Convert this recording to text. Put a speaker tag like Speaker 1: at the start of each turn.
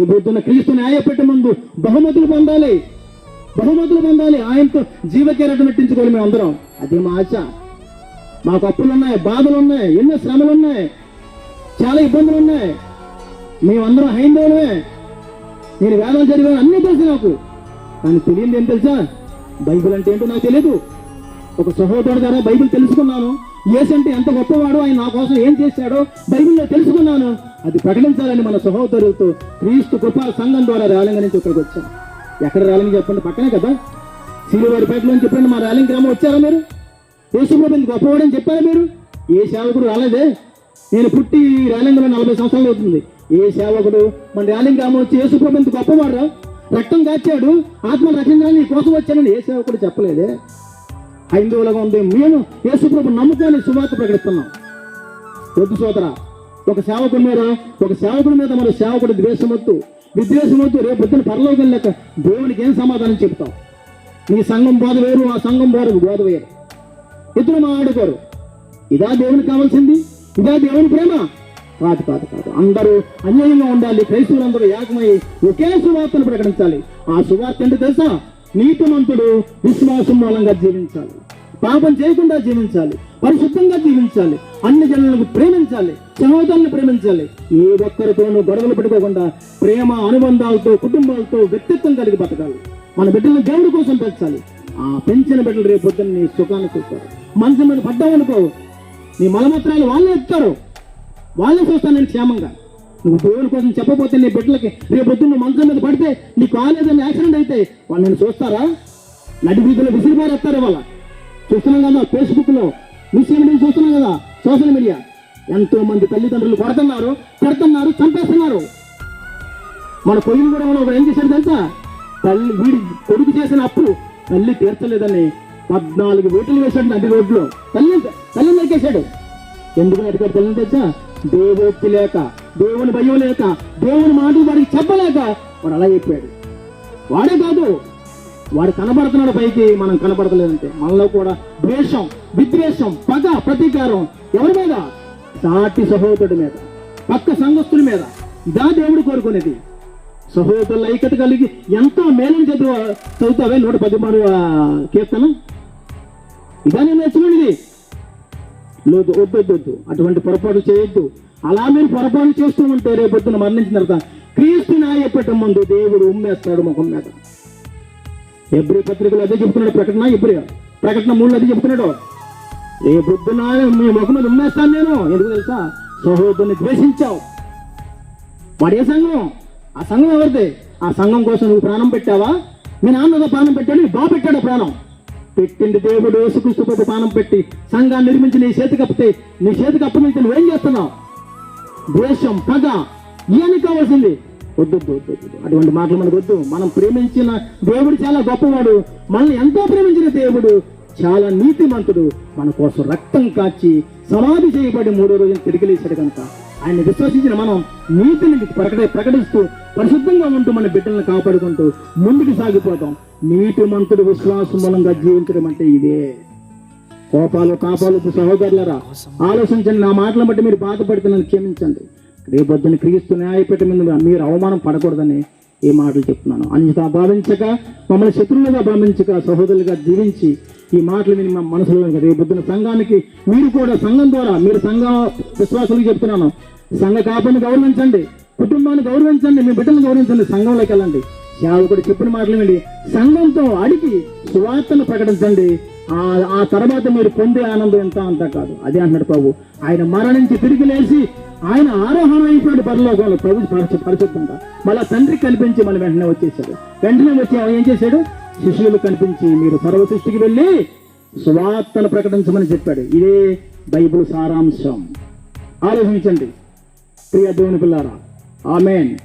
Speaker 1: ఈ పొద్దున్న క్రీస్తు న్యాయపెట్టే ముందు బహుమతులు పొందాలి. బహుమతులు పొందాలి. ఆయనతో జీవకేరటం పెట్టించుకోవాలి మేము అందరం. అదే మా ఆశ. మాకు అప్పులు ఉన్నాయి బాధలు ఉన్నాయి ఎన్నో శ్రమలు ఉన్నాయి చాలా ఇబ్బందులు ఉన్నాయి మేమందరం హైందవులమే. నేను వేదాలు చదివాను అన్నీ తెలుసు నాకు. కానీ తెలియదు ఏం తెలుసా? బైబిల్ అంటే ఏంటో నాకు తెలియదు ఒక సహోదరుడు ద్వారా బైబిల్ తెలుసుకున్నాను. ఏసంటే ఎంత గొప్పవాడు ఆయన నా కోసం ఏం చేశాడో బైబిల్లో తెలుసుకున్నాను. అది ప్రకటించాలని మన సహోదరులతో క్రీస్తు కృపా సంఘం ద్వారా ర్యాలింగ్ నుంచి ఇక్కడికి వచ్చాం. ఎక్కడ ర్యాలింగ్ చెప్పండి? పక్కనే కదా. సిరివారిపేట నుంచి చెప్పండి మా ర్యాలింగ్ గ్రామం వచ్చారా మీరు? యేసుప్రభు ఇంత గొప్పవాడని చెప్పారా మీరు? ఏ సేవకుడు రాలేదే? నేను పుట్టి ర్యాలింగ్లో నలభై సంవత్సరాలు అవుతుంది. ఏ సేవకుడు? మన ర్యాలింగ్ గ్రామం వచ్చి యేసుప్రభు గొప్పవాడు రక్తం కాచాడు ఆత్మ రచించాలని నీ కోసం వచ్చానని ఏ సేవకుడు చెప్పలేదే? హైందవులుగా ఉంది. మేము యేసుప్రభు నమ్ముకొని సువార్త ప్రకటిస్తున్నాం. వద్దు సోదరా. ఒక సేవకుడి మీద ఒక సేవకుడి మీద మన సేవకుడు ద్వేషమొద్దు విద్వేషమొద్దు రేపు పొద్దున పరలోకం లెక్క దేవునికి ఏం సమాధానం చెప్తావు? నీ సంఘం బోధ వేరు ఆ సంఘం బోధ బోధ వేరు. ఇద్దరు మాట్లాడుకోరు ఇదా దేవునికి కావాల్సింది? ఇదా దేవుని ప్రేమ? కాదు కాదు కాదు. అందరూ అన్యాయంగా ఉండాలి. క్రైస్తవులందరూ ఏకమై ఒకే సువార్తను ప్రకటించాలి. ఆ సువార్త ఏంటో తెలుసా? నీతిమంతుడు విశ్వాసం మూలంగా జీవించాలి. పాపం చేయకుండా జీవించాలి పరిశుద్ధంగా జీవించాలి అన్ని జనులను ప్రేమించాలి సహోదరులను ప్రేమించాలి. ఏ ఒక్కరితోనూ గొడవలు పెట్టుకోకుండా ప్రేమ అనుబంధాలతో కుటుంబాలతో వ్యక్తిత్వం కలిగి బతకాలి. మన బిడ్డలను దేవుడి కోసం పెంచాలి. ఆ పెంచిన బిడ్డలు రేపు పొద్దున్న నీ సుఖాన్ని చూస్తారు. మనసు మీద పడ్డావనుకో నీ మలమూత్రాలు వాళ్ళే ఇస్తారు వాళ్ళే చూస్తాను నేను క్షేమంగా. నువ్వు దేవుని కోసం చెప్పపోతే నీ బిడ్డలకి రేపు పొద్దున్న మంచం మీద పడితే నీకు కాలేదని యాక్సిడెంట్ అయితే వాళ్ళు నేను చూస్తారా? నడి వీధిలో విసిరిపారేస్తారు వాళ్ళ చూస్తున్నాం కదా ఫేస్బుక్లో. న్యూస్ మీడియా చూస్తున్నాం కదా సోషల్ మీడియా ఎంతో మంది తల్లిదండ్రులు కొడుతున్నారు పెడుతున్నారు చంపేస్తున్నారు. మన పొయ్యిలు కూడా మనం ఏం చేశాడు తెలుసా? తల్లి వీడి కొడుకు చేసిన అప్పు తల్లి తీర్చలేదని పద్నాలుగు వేటలు వేశాడు నది రోడ్లో తల్లి తల్లి నరికేశాడు. ఎందుకు నరికాడు తల్లిని తెలుసా? దేవోక్తి లేక దేవుని భయం లేక దేవుని మాటలు వాడికి చెప్పలేక వాడు అలా చెప్పాడు వాడే కాదు వాడు కనబడుతున్నాడు పైకి మనం కనబడతలేదంటే. మనలో కూడా ద్వేషం విద్వేషం పగ ప్రతీకారం ఎవరి మీద? సాటి సహోదరుడి మీద పక్క సంఘస్థుడి మీద. ఇదా దేవుడు కోరుకునేది. సహోదరుల ఐక్యత కలిగి ఎంతో మేలుని చదువు చదువుతావే నూట పదిమారు కీర్తన? ఇదా నేను నేర్చుకునేది లేదు వద్దు అటువంటి పొరపాటు చేయొద్దు. అలా మీరు పొరపాటు చేస్తూ ఉంటే రేపొద్దున మరణించిన తర్వాత క్రీస్తు న్యాయపీఠం ముందు దేవుడు ఉమ్మేస్తాడు ముఖం మీద. ఎబ్రి పత్రికలు అదే చెప్తున్నాడు ప్రకటన ఎబ్రి ప్రకటన మూడు అదే చెప్తున్నాడు. ఏ బుద్ధున మీ ముఖం మీద ఉమ్మేస్తాను నేను. ఎందుకు తెలుసా? సహోదరుని ద్వేషించావు. వాడు ఏ సంఘం? ఆ సంఘం ఎవరిది? ఆ సంఘం కోసం నువ్వు ప్రాణం పెట్టావా? మీ నాన్న ప్రాణం పెట్టాడు నీ బాబు పెట్టాడు ప్రాణం. పెట్టింది దేవుడు యేసుకృష్ణ ప్రభు ప్రాణం పెట్టి సంఘాన్ని నిర్మించి నీ చేతికి అప్పితే నీ చేతికి అప్పగించి నువ్వేం చేస్తున్నావు? ద్వేషం పగ ఇవన్నీ కావాల్సింది. వద్దు వద్దు అటువంటి మాటలు మనకు వద్దు. మనం ప్రేమించిన దేవుడు చాలా గొప్పవాడు. మనల్ని ఎంతో ప్రేమించిన దేవుడు చాలా నీతిమంతుడు. మన కోసం రక్తం కాచి సమాధి చేయబడి మూడో రోజున తిరిగి లేచాడు కనుక ఆయన విశ్వసించిన మనం నీతిని ప్రకట ప్రకటిస్తూ పరిశుద్ధంగా ఉంటూ మన బిడ్డలను కాపాడుకుంటూ ముందుకు సాగిపోతాం. నీతిమంతుడు విశ్వాసం మూలంగా జీవించడం అంటే ఇదే. కోపాలు కాపాలు సహోదరులరా ఆలోచించండి. నా మాటలను బట్టి మీరు బాధపడుతున్నాను క్షమించండి. రేపొద్దున క్రీస్తు న్యాయపేట మీద మీరు అవమానం పడకూడదని ఈ మాటలు చెప్తున్నాను. అన్యత భావించక మమ్మల్ని శత్రువులుగా భావించక సహోదరులుగా జీవించి ఈ మాటలు విని మా మనసులో రేపొద్దున సంఘానికి మీరు కూడా సంఘం ద్వారా మీరు సంఘ విశ్వాసులకు చెప్తున్నాను. సంఘ కాపుని గౌరవించండి కుటుంబాన్ని గౌరవించండి మీ బిడ్డలను గౌరవించండి సంఘంలోకి వెళ్ళండి. సేవకుడు చెప్పిన మాటలు వినండి. సంఘంతో అడిగి సువార్తను ప్రకటించండి. ఆ ఆ తర్వాత మీరు పొందే ఆనందం ఎంత అంతా కాదు. అదే అంటున్నాడు ప్రభు. ఆయన మరణించి తిరిగి లేచి ఆయన ఆరోహణ అయిపోయాడు పరలోకంలో ప్రభు పరిశు- పరిశుద్ధంగా మళ్ళా తండ్రి కనిపించి మన వెంటనే వచ్చేసాడు వెంటనే వచ్చి ఆయన ఏం చేశాడు? శిష్యులు కనిపించి మీరు సర్వ సృష్టికి వెళ్ళి సువార్తను ప్రకటించమని చెప్పాడు. ఇదే బైబుల్ సారాంశం. ఆలోచించండి. ప్రియ దేవుని పిల్లారా ఆమెన్.